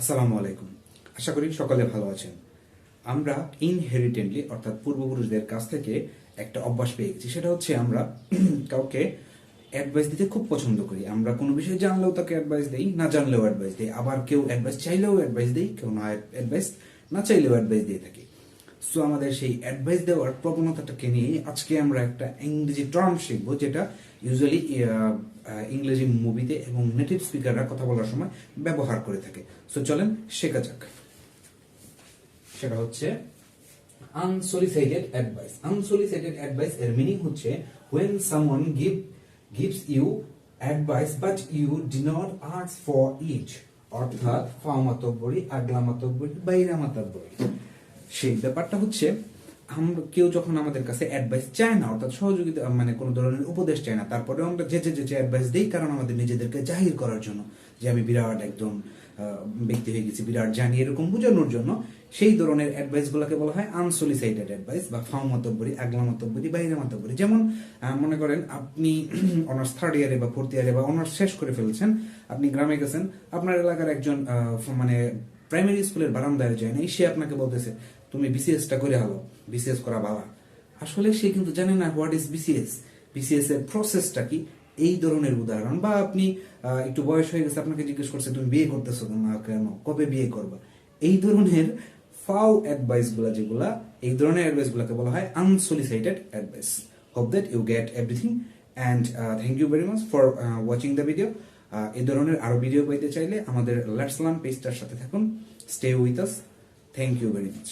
আসসালামু আলাইকুম। আশা করি সকলে ভালো আছেন। আমরা ইনহেরিটেন্টলি অর্থাৎ পূর্বপুরুষদের কাছ থেকে একটা অভ্যাস পেয়ে গেছি। সেটা হচ্ছে আমরা কাউকে অ্যাডভাইস দিতে খুব পছন্দ করি। আমরা কোনো বিষয়ে জানলেও তাকে অ্যাডভাইস দিই, না জানলেও অ্যাডভাইস দেই। আবার কেউ অ্যাডভাইস চাইলেও অ্যাডভাইস দিই, কেউ না অ্যাডভাইস না চাইলেও অ্যাডভাইস দিয়ে থাকি। সো আমাদের সেই অ্যাডভাইস দেওয়ার প্রবণতাটাকে নিয়ে আজকে আমরা একটা ইংরেজি টার্ম শিখব, যেটা ইউজুয়ালি ইংরেজি মুভিতে এবং নেটিভ স্পিকাররা কথা বলার সময় ব্যবহার করে থাকে। সো চলেন শেখা যাক। সেটা হচ্ছে আনসলিসিটেড অ্যাডভাইস আনসলিসাইটেড অ্যাডভাইস এর মিনিং হচ্ছে, when someone give, gives you advice but you do not ask for it অর্থাৎ, ফাওমাতব্বরি বাইরা মাতব্বরি সেই ব্যাপারটা হচ্ছে, আমরা কেউ যখন আমাদের কাছে অ্যাডভাইস চায় না, অর্থাৎ সহযোগিতা মানে কোনো ধরনের উপদেশ চায় না তারপরে আমরা যে যে যে অ্যাডভাইস দিই কারণ আমাদের নিজেদেরকে জাহির করার জন্য, যে আমি বিরাট একদম ব্যক্তি হয়ে গেছি, বিরাট জানি এরকম বোঝানোর জন্য, সেই ধরনের অ্যাডভাইস গুলোকে বলা হয় আনসলিসাইটেড অ্যাডভাইস বা ফাও মতব্বরি আগলা মতব্বরি বাইরে মতব্বরি যেমন মনে করেন আপনি অনার্স থার্ড ইয়ারে বা ফোর্থ ইয়ারে বা অনার্স শেষ করে ফেলছেন, আপনি গ্রামে গেছেন, আপনার এলাকার একজন মানে প্রাইমারি স্কুলের বারান্দায় যায় না সে আপনাকে বলতেছে, তুমি বিসিএসটা করে হলো বিসিএস করা বাবা আসলে সে কিন্তু জানে না হোয়াট ইজ বিসিএস বিসিএস এর প্রসেসটা কি? এই ধরনের উদাহরণ। বা আপনি একটু বয়স হয়ে গেছে, আপনাকে জিজ্ঞেস করছে, তুমি বিয়ে করতেছো না কেন? কবে বিয়ে করবা? এই ধরনের ফাও অ্যাডভাইসগুলা যেগুলা, এই ধরনের অ্যাডভাইস গুলাকে বলা হয় unsolicited advice hope that you get everything and thank you very much for watching the video এই ধরনের আরও ভিডিও পাইতে চাইলে আমাদের লেটস লার্ন পেজটার সাথে থাকুন। Stay with us thank you very much